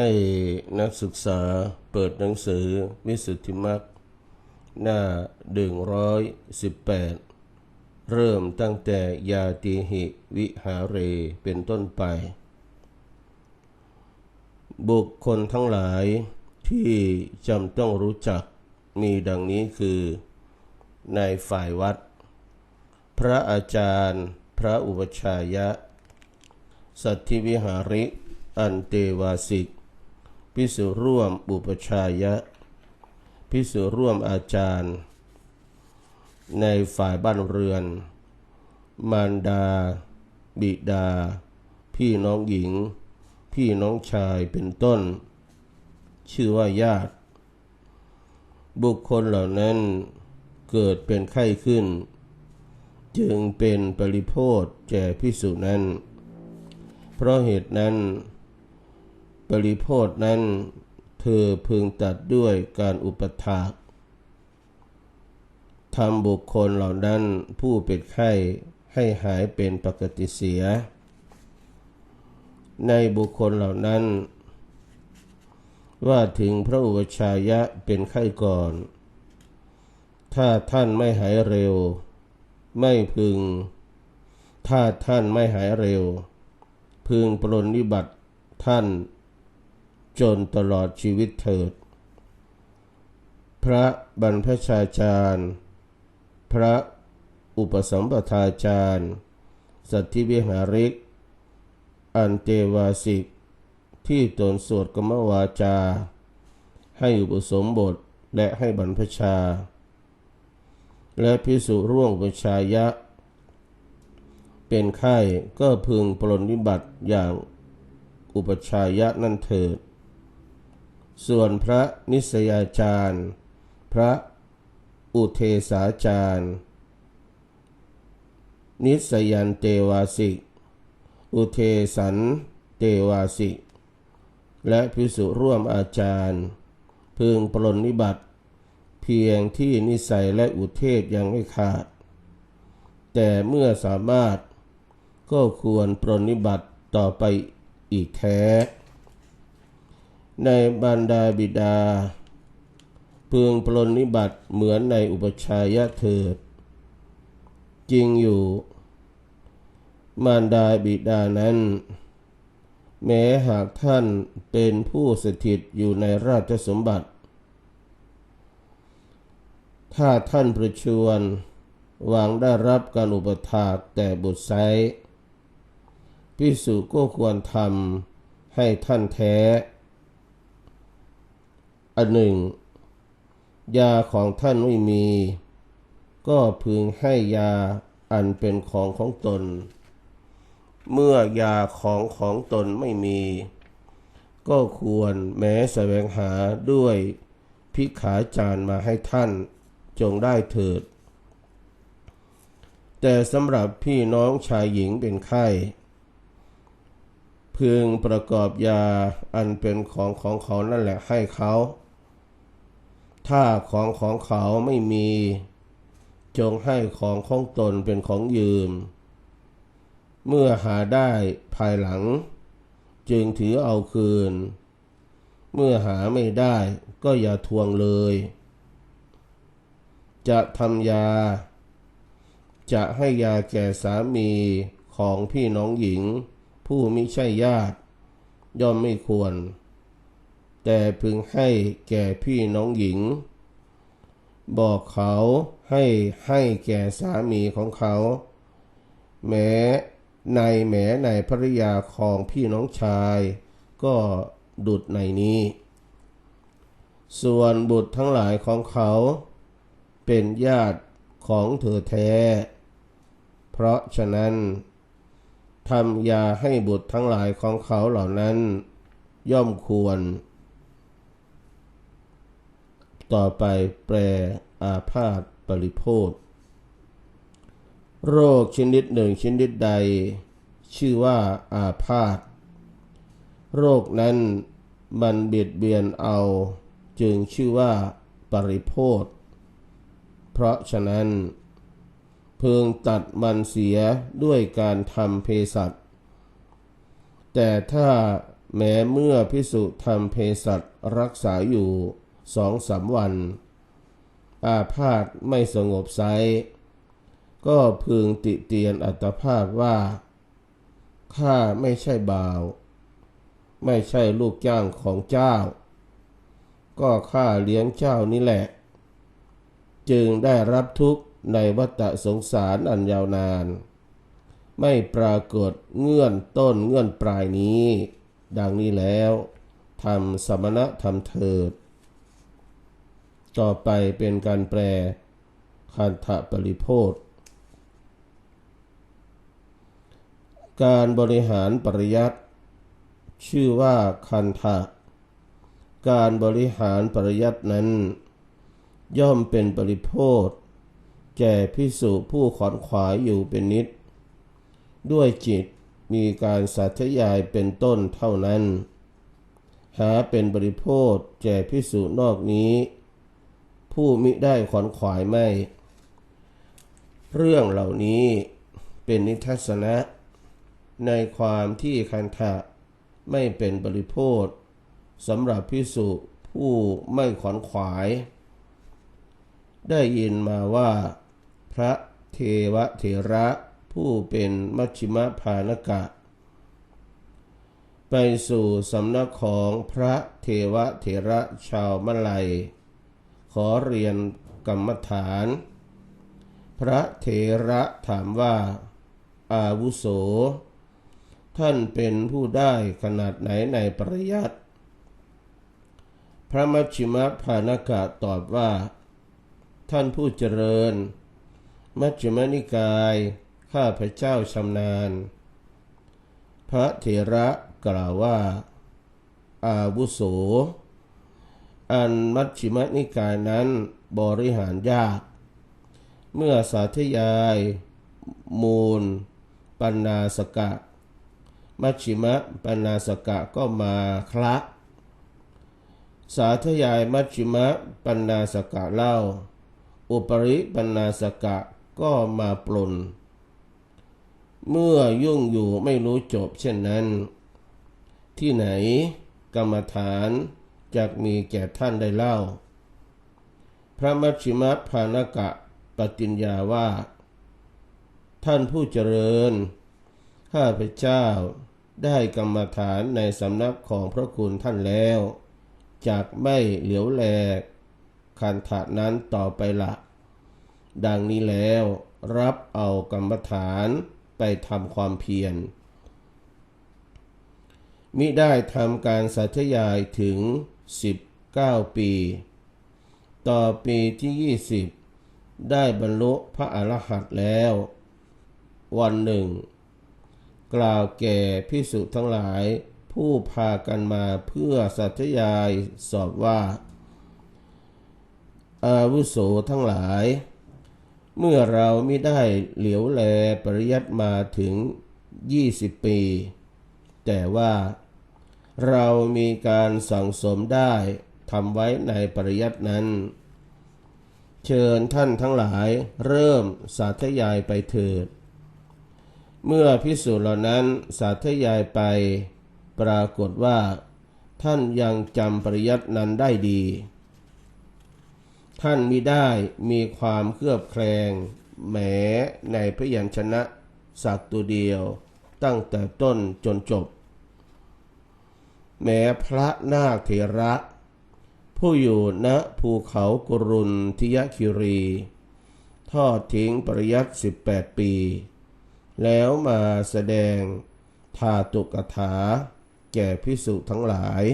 ให้นักศึกษาเปิดหนังสือวิสุทธิมรรคหน้าดึงร้อยสิบแปดเริ่มตั้งแต่ยาติหิวิหาเรเป็นต้นไป บุคคลทั้งหลายที่จำต้องรู้จักมีดังนี้คือ ในฝ่ายวัด พระอาจารย์ พระอุปชายะ สัตธิวิหาริ อันเตวาสิก พิสุร่วมอุปชายะ พิสุร่วมอาจารย์ ในฝ่ายบ้านเรือน มารดา บิดา พี่น้องหญิง พี่น้องชายเป็นต้น ชื่อว่าญาติ บุคคลเหล่านั้นเกิดเป็นไข้ขึ้น จึงเป็นปริโพธแก่พิสุนั้น เพราะเหตุนั้น ปริโพธนั้นเธอพึงตัดด้วยการอุปถากทำบุคคลเหล่านั้นผู้เป็นไข้ให้หายเป็นปกติเสีย ในบุคคลเหล่านั้น ว่าถึงพระอุปชายะเป็นไข้ก่อน ถ้าท่านไม่หายเร็ว ไม่พึง ถ้าท่านไม่หายเร็ว พึงปรนนิบัติท่าน จนตลอดชีวิตเถิด พระบรรพชาจารย์ พระอุปสมปทาจารย์ สัตธิวิหาริก อันเตวาสิก ที่ตนสวดกรรมวาจา ให้อุปสมบทและให้บรรพชา และพิสุร่วงประชายะ เป็นไข้ก็พึงปรนนิบัติอย่างอุปชายะนั่นเถิด ส่วนพระนิสยาจารย์ พระอุเทสาจารย์ นิสยันเตวาสิก อุเทสันเตวาสิก และพิสุร่วมอาจารย์ พึงปรนนิบัติ เพียงที่นิสัยและอุเทศยังไม่ขาด แต่เมื่อสามารถก็ควรปรนนิบัติต่อไปอีกแท้ ในบรรดาบิดาพึงปรนนิบัติเหมือนในอุปชายะเถิด จริงอยู่ มารดาบิดานั้น แม้หากท่านเป็นผู้สถิตอยู่ในราชสมบัติ ถ้าท่านประชวรหวังได้รับการอุปถากแต่บุตรไซพิสุก็ควรทำให้ท่านแท้ อันหนึ่ง ยาของท่านไม่มี ก็พึงให้ยาอันเป็นของของตน เมื่อยาของของตนไม่มี ก็ควรแม้แสวงหาด้วยพิขาจารมาให้ท่านจงได้เถิด แต่สำหรับพี่น้องชายหญิงเป็นไข้พึงประกอบยาอันเป็นของของเขานั่นแหละให้เขา ถ้าของของเขาไม่มี จงให้ของของตนเป็นของยืม เมื่อหาได้ภายหลัง จึงถือเอาคืน เมื่อหาไม่ได้ก็อย่าทวงเลย จะทำยา จะให้ยาแก่สามีของพี่น้องหญิง ผู้มิใช่ญาติ ย่อมไม่ควร แต่พึงให้แก่พี่น้องหญิง บอกเขาให้ให้แก่สามีของเขา แม้ในแม้ในภริยาของพี่น้องชาย ก็ดุดในนี้ ส่วนบุตรทั้งหลายของเขา เป็นญาติของเธอแท้ เพราะฉะนั้นทำยาให้บุตรทั้งหลายของเขาเหล่านั้น ย่อมควร ต่อไปแปลอาพาธปริโภทโรคชนิดหนึ่งชนิดใด ชื่อว่าอาพาธโรคนั้นมันเบียดเบียนเอา จึงชื่อว่าปริโภทเพราะฉะนั้น เพึงตัดมันเสียด้วยการทำเภสัชแต่ถ้าแม้เมื่อพิสุทำเภสัชรักษาอยู่ สองสามวัน อาพาธไม่สงบไซก็พึงติเตียนอัตภาพว่า ข้าไม่ใช่บ่าว ไม่ใช่ลูกจ้างของเจ้า ก็ข้าเลี้ยงเจ้านี่แหละ จึงได้รับทุกข์ในวัฏสงสารอันยาวนาน ไม่ปรากฏเงื่อนต้นเงื่อนปลายนี้ ดังนี้แล้วทำสมณะทำเถิด ต่อไปเป็นการแปลคันธปริโพธการบริหารปริยัติชื่อว่าคันธะการบริหารปริยัตินั้น ย่อมเป็นปริโพธแก่พิสุผู้ขอนขวายอยู่เป็นนิด ด้วยจิตมีการสาธยายเป็นต้นเท่านั้น หาเป็นบริโภคแก่พิสุนอกนี้ ผู้มิได้ขอนขวายไม่ เรื่องเหล่านี้เป็นนิทัศนะ ในความที่คันธะไม่เป็นบริโภคสำหรับพิสุผู้ไม่ขอนขวาย ได้ยินมาว่า พระเทวเถระผู้เป็นมัชิมพานกะ ไปสู่สำนักของพระเทวเถระชาวมลัย ขอเรียนกรรมฐาน พระเถระถามว่า อาวุโส ท่านเป็นผู้ได้ขนาดไหนในปริยัติพระมัชฌิมพานกะตอบว่า ท่านผู้เจริญ มัชฌิมนิกาย ข้าพระเจ้าชำนาญ พระเถระกล่าวว่า อาวุโส อันมัชฌิมนิกายนั้นบริหารยาก เมื่อสาธยาย มูล ปัญนาสกะ มัชฌิมะปัญนาสกะก็มาคละ สาธยายมัชฌิมะปัญนาสกะเล่า อุปริปัญนาสกะก็มาปลนเมื่อยุ่งอยู่ไม่รู้จบเช่นนั้น ที่ไหน กรรมฐาน จะมีแก่ท่านได้เล่า พระมัชชิมพานกะปฏิญญาว่า ท่านผู้เจริญ ข้าพเจ้าได้กรรมฐานในสำนักของพระคุณท่านแล้วจากไม่เหลียวแลคันถานั้นต่อไปละดังนี้แล้วรับเอากรรมฐานไปทำความเพียร มิได้ทำการสาธยายถึง 19 ปี ต่อปีที่ 20 ได้บรรลุพระอรหันต์แล้ว วันหนึ่ง กล่าวแก่พิสุทั้งหลายผู้พากันมาเพื่อสาธยายสอบว่า อาวุโสทั้งหลาย เมื่อเราไม่ได้เหลียวแลปริยัติมาถึง 20 ปี แต่ว่า เรามีการสั่งสมได้ทำไว้ในปริยัตินั้น เชิญท่านทั้งหลายเริ่มสาธยายไปเถิด เมื่อพิสูจน์เหล่านั้นสาธยายไป ปรากฏว่า ท่านยังจำปริยัตินั้นได้ดี ท่านมิได้มีความเครือบแคลงแหมในพยัญชนะสักตัวเดียว ตั้งแต่ต้นจนจบ แม้พระนาคเถระ ผู้อยู่ณภูเขากรุนทิยคิรี ทอดทิ้งปริยัติสิบแปดปี แล้วมาแสดงทาตุกถา แก่พิสุทั้งหลาย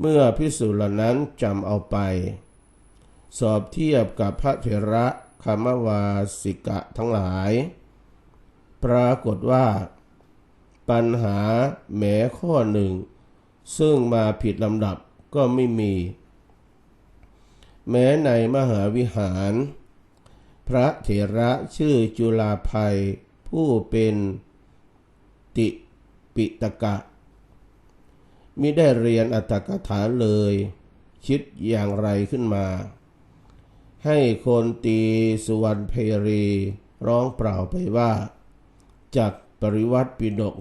เมื่อพิสุเหล่านั้นจำเอาไป สอบเทียบกับพระเถระคามวาสิกะทั้งหลาย ปรากฏว่า ปัญหาแหมข้อหนึ่ง ซึ่งมาผิดลำดับก็ไม่มี แม้ในมหาวิหาร พระเถระชื่อจุลาภัย ผู้เป็นติปิตกะมิได้เรียนอัตถกถาเลย คิดอย่างไรขึ้นมา ให้คนตีสุวรรณเพรีร้องเปล่าไปว่าจาก ปริวัติปิฎก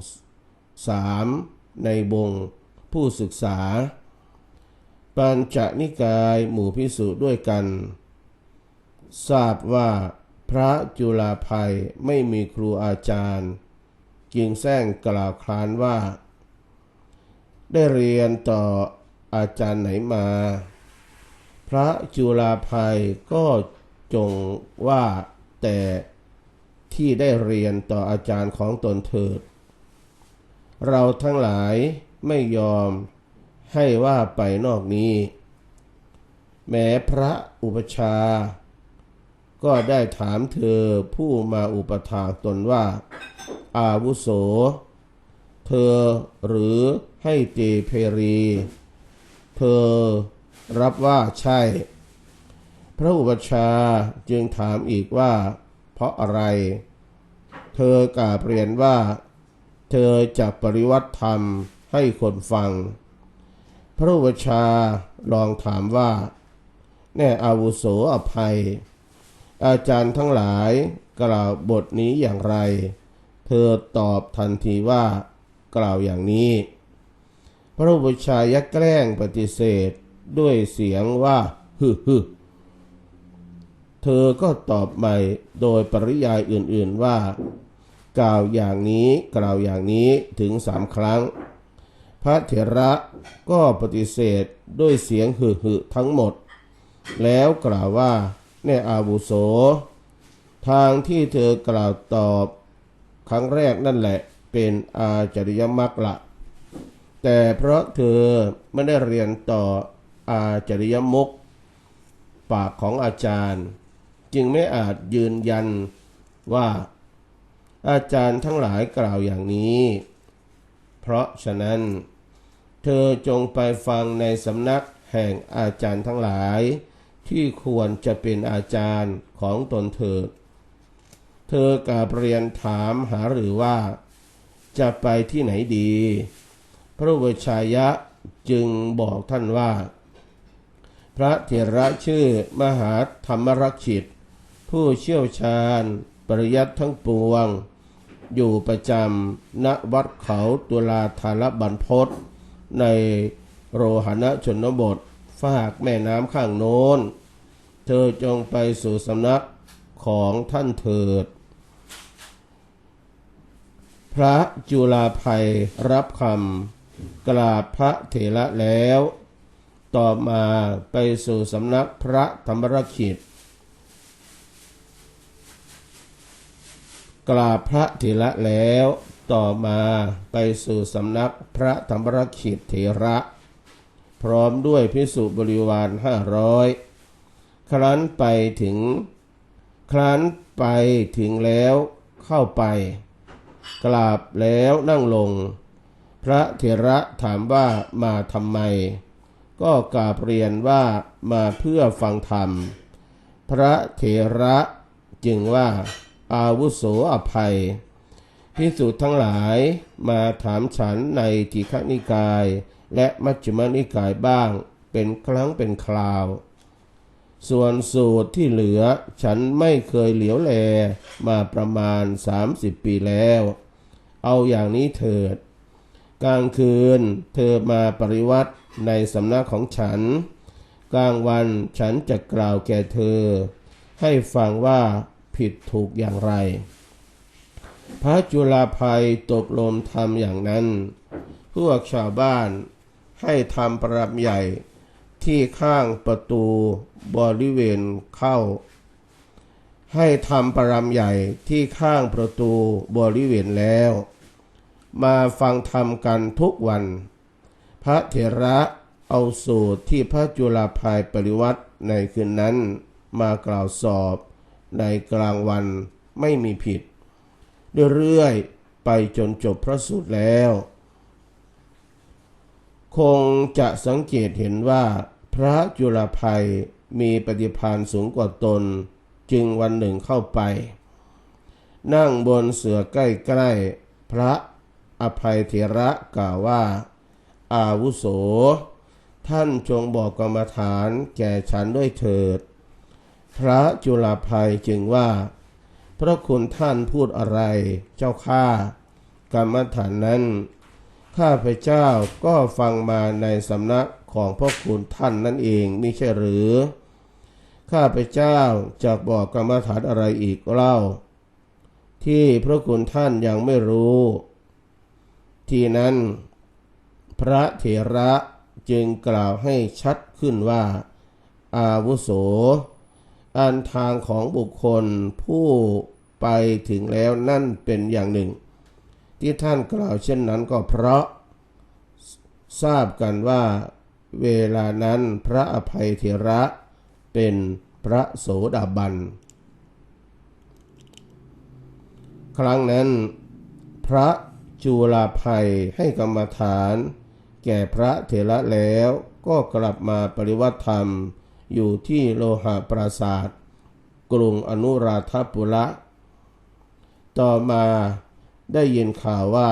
สามในบงผู้ศึกษา ปัญจนิกายหมู่พิสุด้วยกัน ทราบว่าพระจุลาภัยไม่มีครูอาจารย์ จึงแซงกล่าวคลานว่า ได้เรียนต่ออาจารย์ไหนมา พระจุลาภัยก็จงว่าแต่ ที่ได้เรียนต่ออาจารย์ของตนเถิด เราทั้งหลายไม่ยอมให้ว่าไปนอกนี้ แม้พระอุปชา ก็ได้ถามเธอผู้มาอุปถากตนว่า อาวุโส เธอหรือให้เตเพรี เธอรับว่าใช่ พระอุปชาจึงถามอีกว่า เพราะอะไร เธอกล่าวเรียนว่า เธอจะปริวัติธรรมให้คนฟัง พระอุปชาลองถามว่า แน่อาวุโสอภัย อาจารย์ทั้งหลายกล่าวบทนี้อย่างไร เธอตอบทันทีว่ากล่าวอย่างนี้ พระอุปชาย์ยักแกล้งปฏิเสธด้วยเสียงว่า ฮึฮึ เธอก็ตอบใหม่โดยปริยายอื่นๆว่า กล่าวอย่างนี้กล่าวอย่างนี้ถึงสามครั้ง พระเถระก็ปฏิเสธด้วยเสียงหึหึทั้งหมด แล้วกล่าวว่าแน่อาวุโส ทางที่เธอกล่าวตอบครั้งแรกนั่นแหละเป็นอาจริยมรรคละ แต่เพราะเธอไม่ได้เรียนต่ออาจริยมุกปากของอาจารย์ จึงไม่อาจยืนยันว่าอาจารย์ทั้งหลายกล่าวอย่างนี้ เพราะฉะนั้น เธอจงไปฟังในสำนักแห่งอาจารย์ทั้งหลาย ที่ควรจะเป็นอาจารย์ของตนเถิด เธอกาเรียนถามหาหรือว่า จะไปที่ไหนดี พระวิชายะจึงบอกท่านว่า พระเถระชื่อมหาธรรมรักษิต ผู้เชี่ยวชาญปริยัติทั้งปวง อยู่ประจำณวัดเขาตุลาธารบันพศในโรหณชนบทฝากแม่น้ำข้างโน้น เธอจงไปสู่สำนักของท่านเถิด พระจุลาภัยรับคำกราบพระเถระแล้ว ต่อมาไปสู่สำนักพระธรรมรักษิต กราบพระเถระแล้วต่อมาไปสู่สำนักพระธรรมรขิตเถระ พร้อมด้วยพิสุบริวารห้าร้อยครั้นไปถึง ครั้นไปถึงแล้วเข้าไป กราบแล้วนั่งลง พระเถระถามว่ามาทำไม ก็กราบเรียนว่ามาเพื่อฟังธรรม พระเถระจึงว่า อาวุโสอภัยพิสุทั้งหลายมาถามฉันในทีฆนิกาย และมัชฌิมนิกายบ้างเป็นครั้งเป็นคราว ส่วนสูตรที่เหลือฉันไม่เคยเหลียวแลมาประมาณ 30 ปีแล้ว เอาอย่างนี้เถิด กลางคืนเธอมาปริวัติในสำนักของฉัน กลางวันฉันจะกล่าวแก่เธอ ให้ฟังว่า ผิดถูกอย่างไร พระจุลาภัยตกลงทำอย่างนั้น พวกชาวบ้านให้ทำประรับใหญ่ที่ข้างประตูบริเวณเข้า ให้ทำประรำใหญ่ที่ข้างประตูบริเวณแล้ว มาฟังธรรมกันทุกวัน พระเถระเอาสูตรที่พระจุลาภัยปริวัติในคืนนั้นมากล่าวสอบ ในกลางวันไม่มีผิด เรื่อยๆไปจนจบพระสูตรแล้ว คงจะสังเกตเห็นว่า พระจุลภัยมีปฏิภาณสูงกว่าตน จึงวันหนึ่งเข้าไป นั่งบนเสือใกล้ๆ พระอภัยเถระกล่าวว่า อาวุโส ท่านจงบอกกรรมฐานแก่ฉันด้วยเถิด พระจุลภัยจึงว่า พระคุณท่านพูดอะไรเจ้าข้ากรรมฐานนั้น ข้าพเจ้าก็ฟังมาในสำนักของพ่อคุณท่านนั่นเองมิใช่หรือ ข้าพเจ้าจะบอกกรรมฐานอะไรอีกเล่า ที่พระคุณท่านยังไม่รู้ ที่นั้น พระเถระจึงกล่าวให้ชัดขึ้นว่า อาวุโส อันทางของบุคคลผู้ไปถึงแล้วนั่นเป็นอย่างหนึ่ง ที่ท่านกล่าวเช่นนั้นก็เพราะ ทราบกันว่าเวลานั้นพระอภัยเถระเป็นพระโสดาบัน ครั้งนั้น พระจุลาภัยให้กรรมฐาน แก่พระเถระแล้วก็กลับมาปริวัติธรรม อยู่ที่โลหะปราศาสตร์กรุงอนุราธปุระ ต่อมาได้ยินข่าวว่า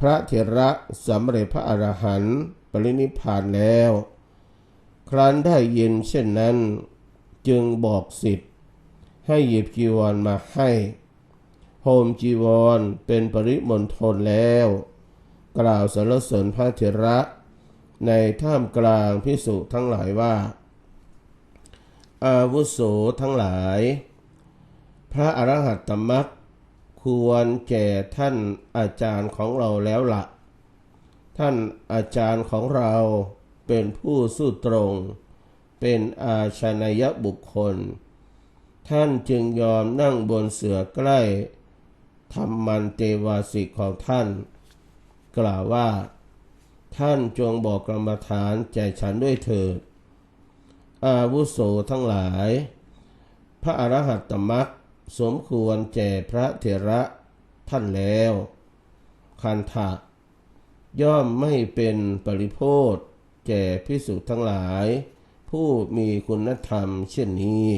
พระเถระสำเร็จพระอรหันต์ปรินิพพานแล้ว ครั้นได้ยินเช่นนั้นจึงบอกสิทธิ์ให้หยิบจีวรมาให้โฮมจีวรเป็นปริมณฑลแล้ว กล่าวสรรเสริญพระเถระ ในท่ามกลางพิสุทั้งหลายว่า อาวุโสทั้งหลาย พระอรหัตตมรรคควรแก่ท่านอาจารย์ของเราแล้วละท่านอาจารย์ของเราเป็นผู้สู้ตรง เป็นอาชนายบุคคล ท่านจึงยอมนั่งบนเสือใกล้ธรรมันเตวาสิกของท่าน กล่าวว่า ท่านจงบอกกรรมฐานแก่ฉันด้วยเถิด อาวุโสทั้งหลาย พระอรหัตตมรรคสมควรแก่พระเถระท่านแล้ว คันทะย่อมไม่เป็นปริโพธแก่พิสุทั้งหลาย ผู้มีคุณธรรมเช่นนี้